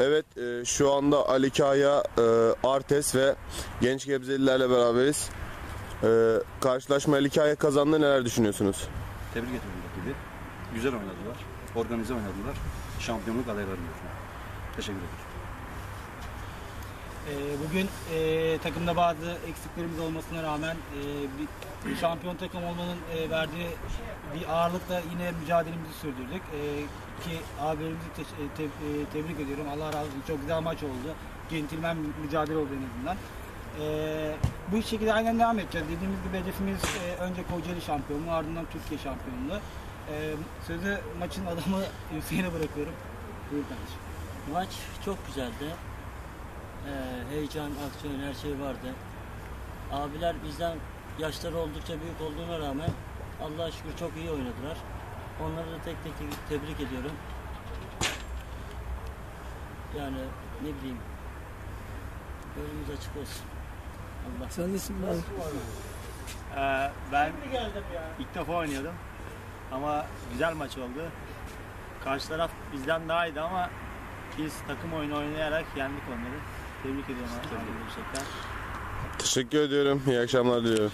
Evet e, şu anda Ali Kaya, e, Artes ve genç Gebzelilerle beraberiz. E, karşılaşma Ali Kaya kazandı neler düşünüyorsunuz? Tebrik ediyorum rakibi. Güzel oynadılar. Organize oynadılar. Şampiyonluk adaylarını Teşekkür ederim. Ee, Bugün e, takımda bazı eksiklerimiz olmasına rağmen e, bir, şampiyon takım olmanın e, verdiği bir ağırlıkla yine mücadelemizi sürdürdük. E, ki abilerimizi te- e, te- e, tebrik ediyorum. Allah razı olsun. Çok güzel maç oldu. Centilmen mücadele oldu en azından. E, bu şekilde aynen devam edeceğiz. Dediğimiz gibi hedefimiz e, önce Kocaeli şampiyonluğu ardından Türkiye şampiyonluğu. E, sözü maçın adamı Hüseyin'e bırakıyorum. Buyur kardeşim. Maç çok güzeldi. Ee, heyecan, aksiyon her şey vardı. Abiler bizden yaşları oldukça büyük olduğuna rağmen Allah'a şükür çok iyi oynadılar. Onları da tek tek tebrik ediyorum. Yani ne bileyim önümüz açık olsun. Allah. Sen nesin ben? Ee, ben ilk defa oynuyordum. Ama güzel maç oldu. Karşı taraf bizden daha iyiydi ama biz takım oyunu oynayarak yendik onları. Tebrik ediyorum. Teşekkürler. Teşekkür ediyorum. İyi akşamlar diliyorum.